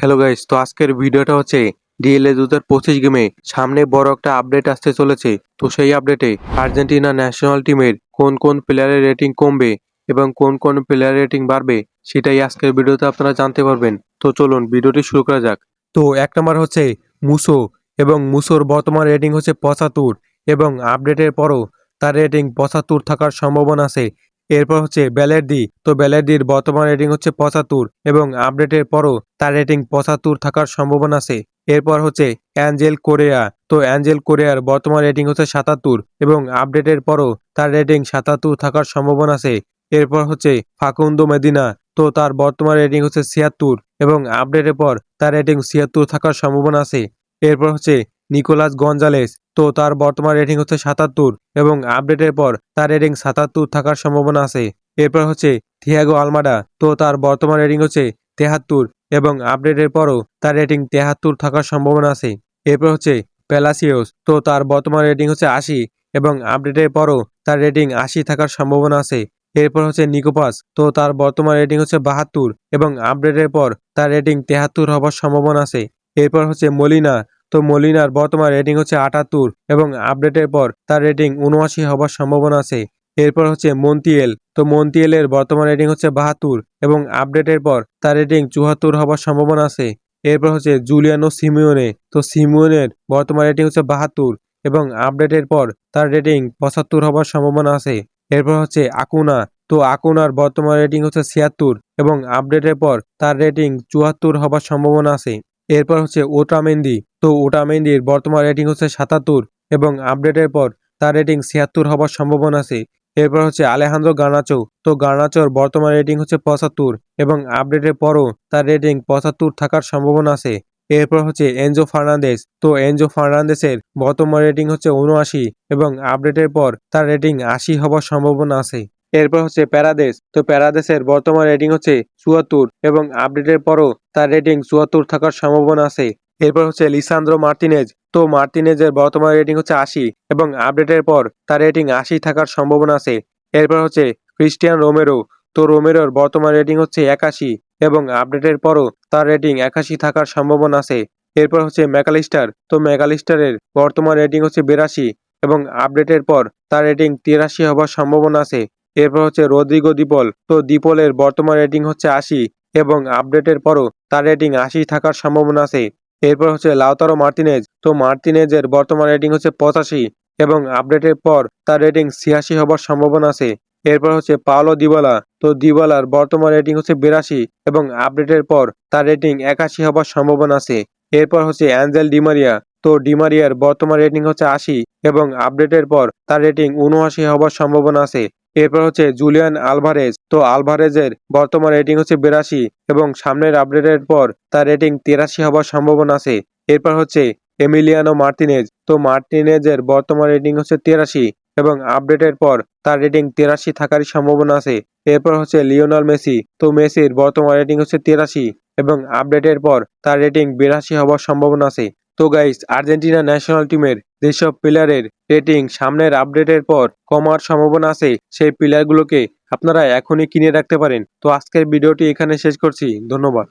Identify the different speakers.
Speaker 1: Hello guys তো আজকের ভিডিওটা হচ্ছে ডিএলএ দু হাজার পঁচিশ গেমে সামনে বড় একটা আপডেট আসতে চলেছে। তো সেই আপডেটে আর্জেন্টিনা ন্যাশনাল টিমের কোন কোন প্লেয়ারের রেটিং কমবে এবং কোন কোন প্লেয়ারের রেটিং বাড়বে সেটাই আজকের ভিডিওতে আপনারা জানতে পারবেন। তো চলুন ভিডিওটি শুরু করা যাক। তো এক নম্বর হচ্ছে মুসো এবং মুসোর বর্তমান রেটিং হচ্ছে পঁচাত্তর এবং আপডেটের পরও তার রেটিং পঁচাত্তর থাকার সম্ভাবনা আছে এরপর হচ্ছে ব্যালেরদি তো ব্যালেরদির বর্তমান রেটিং হচ্ছে পঁচাত্তর এবং আপডেটের পরও তার রেটিং পঁচাত্তর থাকার সম্ভাবনা আছে। এরপর হচ্ছে অ্যাঞ্জেল কোরিয়া তো অ্যাঞ্জেল কোরিয়ার বর্তমান রেটিং হচ্ছে সাতাত্তর এবং আপডেটের পরও তার রেটিং সাতাত্তর থাকার সম্ভাবনা আছে। এরপর হচ্ছে ফাকুন্দো মেদিনা তো তার বর্তমান রেটিং হচ্ছে ছিয়াত্তর এবং আপডেটের পর তার রেটিং ছিয়াত্তর থাকার সম্ভাবনা আছে। এরপর হচ্ছে নিকোলাস গঞ্জালেস। তো তার বর্তমান রেটিং হচ্ছে সাতাত্তর এবং আপডেটের পর তার রেটিং সাতাত্তর থাকার সম্ভাবনা আছে। এরপর হচ্ছে থিয়াগো আলমাডা তো তার বর্তমান রেটিং হচ্ছে তেহাত্তর এবং আপডেটের পরও তার রেটিং তেহাত্তর থাকার সম্ভাবনা আছে। এরপর হচ্ছে প্যালাসিওস তো তার বর্তমান রেটিং হচ্ছে আশি এবং আপডেটের পরও তার রেটিং আশি থাকার সম্ভাবনা আছে। এরপর হচ্ছে নিকোপাস তো তার বর্তমান রেটিং হচ্ছে বাহাত্তর এবং আপডেটের পর তার রেটিং তেহাত্তর হবার সম্ভাবনা আছে। এরপর হচ্ছে মলিনা তো মলিনার বর্তমান রেটিং হচ্ছে আটাত্তর এবং আপডেটের পর তার রেটিং উনআশি হবার সম্ভাবনা আছে। এরপর হচ্ছে মন্তিয়েল। তো মন্তিয়েলের বর্তমান রেটিং হচ্ছে বাহাত্তর এবং আপডেটের পর তার রেটিং চুয়াত্তর হবার সম্ভাবনা আছে। এরপর হচ্ছে জুলিয়ানো সিমিওনে তো সিমিওনের বর্তমান রেটিং হচ্ছে বাহাত্তর এবং আপডেটের পর তার রেটিং পঁচাত্তর হবার সম্ভাবনা আছে। এরপর হচ্ছে আকুনা। তো আকুনার বর্তমান রেটিং হচ্ছে ছিয়াত্তর এবং আপডেটের পর তার রেটিং চুয়াত্তর হবার সম্ভাবনা আছে। এরপর হচ্ছে ওটামেন্দি তো ওটামেন্দির বর্তমান রেটিং হচ্ছে সাতাত্তর এবং আপডেটের পর তার রেটিং ছিয়াত্তর হবার সম্ভাবনা আছে। এরপর হচ্ছে আলেহান্দ্রো গার্নাচো। তো গার্নাচোর বর্তমান রেটিং হচ্ছে পঁচাত্তর এবং আপডেটের পরও তার রেটিং পঁচাত্তর থাকার সম্ভাবনা আছে। এরপর হচ্ছে এনজো ফার্নান্দেস তো এনজো ফার্নান্দেসের বর্তমান রেটিং হচ্ছে উনআশি এবং আপডেটের পর তার রেটিং আশি হবার সম্ভাবনা আছে। এরপর হচ্ছে প্যারাদেশ। তো প্যারাদেশের বর্তমান রেটিং হচ্ছে চুয়াত্তর এবং আপডেটের পরও তার রেটিং চুয়াত্তর থাকার সম্ভাবনা আছে। এরপর হচ্ছে লিসান্দ্রো মার্টিনেজ। তো মার্টিনেজের বর্তমান রেটিং হচ্ছে আশি এবং আপডেটের পর তার রেটিং আশি থাকার সম্ভাবনা আছে। এরপর হচ্ছে ক্রিস্টিয়ান রোমেরো। তো রোমেরোর বর্তমান রেটিং হচ্ছে একাশি এবং আপডেটের পরও তার রেটিং একাশি থাকার সম্ভাবনা আছে। এরপর হচ্ছে ম্যাকালিস্টার। তো ম্যাকালিস্টারের বর্তমান রেটিং হচ্ছে বিরাশি এবং আপডেটের পর তার রেটিং তিরাশি হবার সম্ভাবনা আছে। এরপর হচ্ছে রদ্রিগো দিপল তো দিপলের বর্তমান রেটিং হচ্ছে আশি এবং আপডেটের পরও তার রেটিং আশি থাকার সম্ভাবনা আছে। এরপর হচ্ছে লাউতারো মার্টিনেজ তো মার্টিনেজের বর্তমান রেটিং হচ্ছে পঁচাশি এবং আপডেটের পর তার রেটিং ছিয়াশি হবার সম্ভাবনা আছে। এরপর হচ্ছে পাওলো দিবালা। তো দিবালার বর্তমান রেটিং হচ্ছে বিরাশি এবং আপডেটের পর তার রেটিং একাশি হবার সম্ভাবনা আছে। এরপর হচ্ছে অ্যাঞ্জেল ডিমারিয়া। তো ডিমারিয়ার বর্তমান রেটিং হচ্ছে আশি এবং আপডেটের পর তার রেটিং উনআশি হবার সম্ভাবনা আছে। এরপর হচ্ছে জুলিয়ান আলভারেজ। তো আলভারেজের বর্তমান রেটিং হচ্ছে বিরাশি এবং সামনের আপডেটের পর তার রেটিং তিরাশি হবার সম্ভাবনা আছে। এরপর হচ্ছে এমিলিয়ানো মার্টিনেজ। তো মার্টিনেজের বর্তমান রেটিং হচ্ছে তিরাশি এবং আপডেটের পর তার রেটিং তিরাশি থাকারই সম্ভাবনা আছে। এরপর হচ্ছে লিওনাল মেসি। তো মেসির বর্তমান রেটিং হচ্ছে তিরাশি এবং আপডেটের পর তার রেটিং বিরাশি হবার সম্ভাবনা আছে। তো গাইস আর্জেন্টিনা ন্যাশনাল টিমের যেসব পিলারের রেটিং সামনের আপডেটের পর কমার সম্ভাবনা আছে, সেই পিলারগুলোকে আপনারা এখনই কিনে রাখতে পারেন। তো আজকের ভিডিওটি এখানে শেষ করছি। ধন্যবাদ।